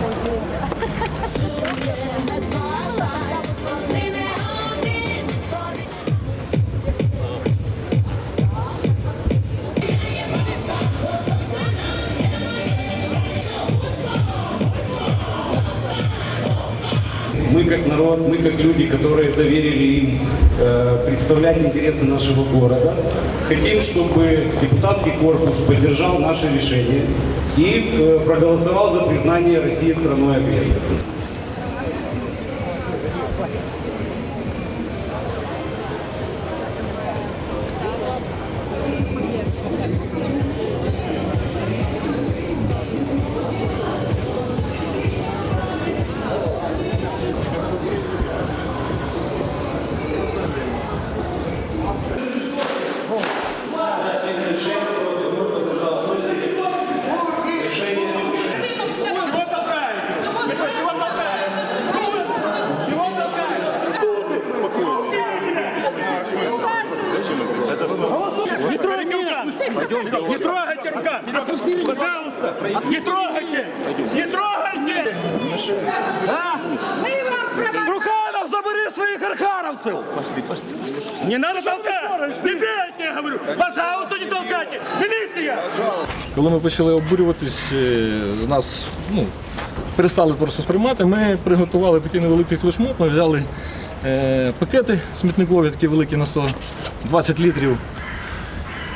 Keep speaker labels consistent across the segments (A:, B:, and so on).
A: こういうゲー。как народ, мы как люди, которые доверили им э, представлять интересы нашего города, хотим, чтобы депутатский корпус поддержал наше решение и э, проголосовал за признание России страной агрессором.
B: Не трогайте рука! Пожалуйста! Не трогайте! Не трогайте! А? Руханов, забери своих архаровцев! Не надо толкать! Не бейте, я говорю! Пожалуйста, не толкайте! Милиция!
C: Коли ми почали обурюватись, е, нас ну, перестали просто сприймати, ми приготували такий невеликий флешмоб, ми взяли е, пакети смітникові, такі великі на 120 літрів.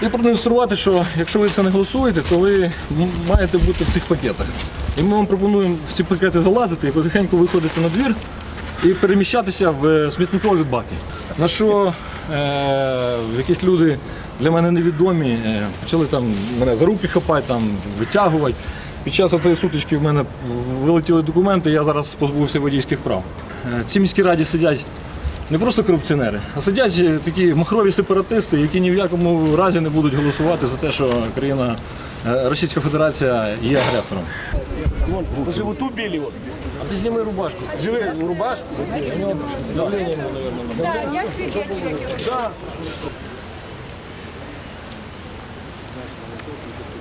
C: І продемонструвати, що якщо ви це не голосуєте, то ви маєте бути в цих пакетах. І ми вам пропонуємо в ці пакети залазити і потихеньку виходити на двір і переміщатися в е, смітникові баки. На що е, якісь люди для мене невідомі, е, почали там мене за руки хапати, там, витягувати. Під час цієї сутички в мене вилетіли документи, я зараз позбувся водійських прав. Е, Ці міські раді сидять не просто корупціонери, а сидять е, такі махрові сепаратисти, які ні в якому разі не будуть голосувати за те, що країна е, Російська Федерація є агресором.
B: По животу его.
C: А ти зніми рубашку. Живи рубашку. Давлення, мабуть.
D: Да, я свідечка.